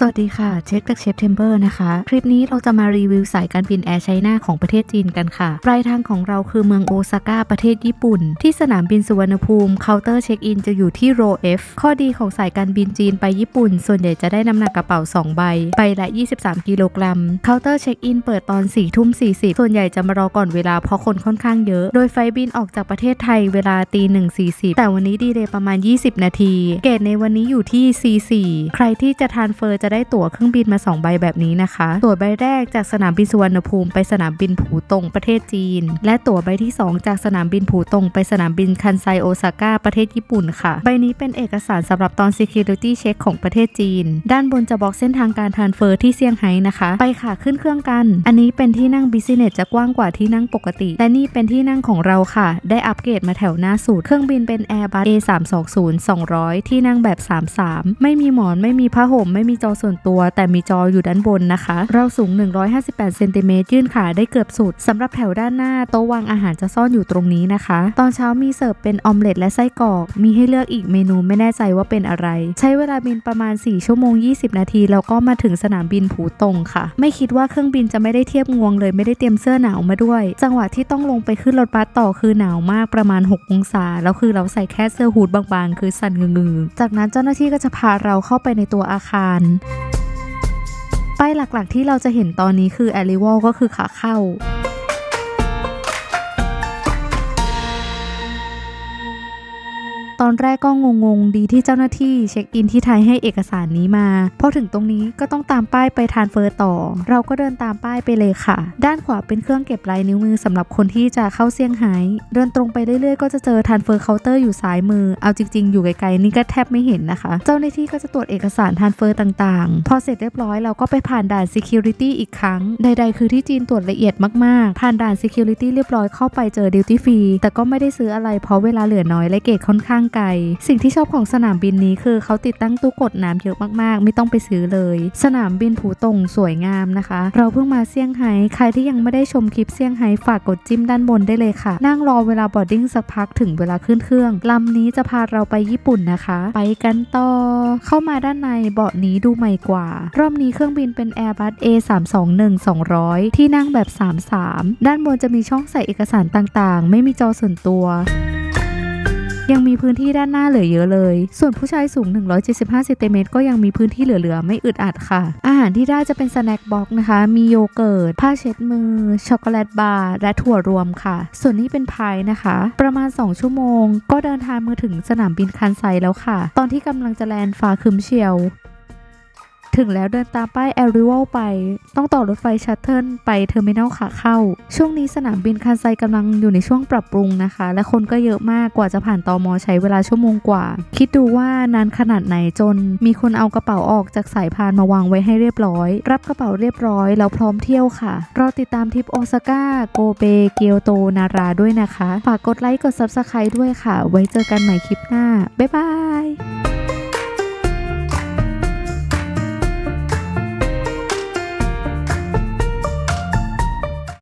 สวัสดีค่ะ เช็คจากเชฟเทมเบอร์นะคะ คลิปนี้เราจะมารีวิวสายการบินแอร์ไชน่าของประเทศจีนกันค่ะ ปลายทางของเราคือเมืองโอซาก้าประเทศญี่ปุ่น ที่สนามบินสุวรรณภูมิเคาน์เตอร์เช็คอินจะอยู่ที่โร F ข้อดีของสายการบินจีนไปญี่ปุ่น ส่วนใหญ่จะได้น้ำหนักกระเป๋า 2 ใบ ใบละ 23 กิโลกรัมเคาน์เตอร์เช็คอินเปิดตอน4ทุ่ม40ส่วนใหญ่จะมารอก่อนเวลาเพราะคนค่อนข้างเยอะ โดยไฟบินออกจากประเทศไทยเวลาตี1.40แต่วันนี้ดีเลยประมาณ 20 นาที เกตในวันนี้อยู่ที่ C4 ใครที่จะทานเฟอร์จะได้ตั๋วเครื่องบินมา 2 ใบแบบนี้นะคะ ตั๋วใบแรกจากสนามบินสุวรรณภูมิไปสนามบินผูตงประเทศจีน และตั๋วใบที่ 2 จากสนามบินผูตงไปสนามบินคันไซโอซาก้าประเทศญี่ปุ่นค่ะ ใบนี้เป็นเอกสารสำหรับตอน Security Check ของประเทศจีน ด้านบนจะบอกเส้นทางการทานเฟอร์ที่เซี่ยงไฮ้นะคะ ไปค่ะขึ้นเครื่องกัน อันนี้เป็นที่นั่งบิสเนสจะกว้างกว่าที่นั่งปกติ และนี่เป็นที่นั่งของเราค่ะ ได้อัปเกรดมาแถวหน้าสุดเครื่องบินเป็น Airbus A320 200 ที่นั่งแบบ 33 ไม่มีหมอนไม่มีผ้าห่มไม่มีจอส่วนตัว แต่มีจออยู่ด้านบนนะคะ เราสูง 158เซนติเมตรยื่นขาได้เกือบสุดสำหรับแถวด้านหน้าโต๊ะวางอาหารจะซ่อนอยู่ตรงนี้นะคะ ตอนเช้ามีเสิร์ฟเป็นออมเล็ตและไส้กรอก มีให้เลือกอีกเมนูไม่แน่ใจว่าเป็นอะไร ใช้เวลาบินประมาณ 4 ชั่วโมง 20 นาที แล้วก็มาถึงสนามบินผูตงค่ะ ไม่คิดว่าเครื่องบินจะไม่ได้เทียบงวงเลยไม่ได้เตรียมเสื้อหนาวมาด้วย จังหวะที่ต้องลงไปขึ้นรถบัสต่อคือหนาวมากประมาณ 6 องศา แล้วคือเราใส่แค่เสื้อฮูดบางๆ คือสั่นงือๆจากนั้นเจ้าหน้าที่ก็จะพาเราเข้าไปในตัวอาคาร ป้ายหลักๆ ที่เราจะเห็นตอนนี้คือ a อ r i v a l ก็คือขาเข้า ตอนแรกก็งงๆ ดีที่เจ้าหน้าที่เช็คอินที่ไทยให้เอกสารนี้มา พอถึงตรงนี้ก็ต้องตามป้ายไปทานเฟอร์ต่อ เราก็เดินตามป้ายไปเลยค่ะ ด้านขวาเป็นเครื่องเก็บลายนิ้วมือสำหรับคนที่จะเข้าเซี่ยงไฮ้เดินตรงไปเรื่อยๆ ก็จะเจอทานเฟอร์เคาน์เตอร์อยู่ซ้ายมือ เอาจริงๆ อยู่ไกลๆนี่ก็แทบไม่เห็นนะคะ เจ้าหน้าที่ก็จะตรวจเอกสารทานเฟอร์ต่างๆ พอเสร็จเรียบร้อยเราก็ไปผ่านด่าน Security อีกครั้ง ใด ๆ คือที่จีนตรวจละเอียดมากๆ ผ่านด่าน Security เรียบร้อยเข้าไปเจอ Duty Free แต่ก็ไม่ได้ซื้ออะไรเพราะเวลาเหลือน้อยและเกตค่อนข้างไกล สิ่งที่ชอบของสนามบินนี้คือเขาติดตั้งตู้กดน้ำเยอะมากๆ ไม่ต้องไปซื้อเลย สนามบินผูตงสวยงามนะคะ เราเพิ่งมาเซี่ยงไฮ้ใครที่ยังไม่ได้ชมคลิปเซี่ยงไฮ้ฝากกดจิ้มด้านบนได้เลยค่ะ นั่งรอเวลาบอดดิ้งสักพักถึงเวลาขึ้นเครื่องลำนี้จะพาเราไปญี่ปุ่นนะคะ ไปกันต่อ เข้ามาด้านในเบาะนี้ดูใหม่กว่า รอบนี้เครื่องบินเป็น Airbus A321 200 ที่นั่งแบบ 33 ด้านบนจะมีช่องใส่เอกสารต่างๆ ไม่มีจอส่วนตัว ยังมีพื้นที่ด้านหน้าเหลือเยอะเลย ส่วนผู้ชายสูง 175เซนติเมตรก็ยังมีพื้นที่เหลือๆ ไม่อึดอัดค่ะ อาหารที่ได้จะเป็นสแน็คบ็อกนะคะ มีโยเกิร์ต ผ้าเช็ดมือ ช็อกโกแลตบาร์ และถั่วรวมค่ะ ส่วนนี้เป็นพายนะคะ ประมาณ 2 ชั่วโมง ก็เดินทางมาถึงสนามบินคันไซแล้วค่ะ ตอนที่กำลังจะแลนด์ฟ้าคืมเชียว ถึงแล้วเดินตามป้าย a r r i v a l ไป ต้องต่อรถไฟชัตเทิลไปเทอร์มินอลขาเข้า ช่วงนี้สนามบินคันไซกำลังอยู่ในช่วงปรับปรุงนะคะ และคนก็เยอะมากกว่าจะผ่านตอมอใช้เวลาชั่วโมงกว่า คิดดูว่านานขนาดไหนจน มีคนเอากระเป๋าออกจากสายพานมาวางไว้ให้เรียบร้อย รับกระเป๋าเรียบร้อยแล้วพร้อมเที่ยวค่ะ เรอติดตามทริปโอซาก้าโกเบเกียวโตนาราด้วยนะคะ ฝากกดไลค์กด Subscribe ด้วยค่ะ ไว้เจอกันใหม่คลิปหน้า บ๊ายบาย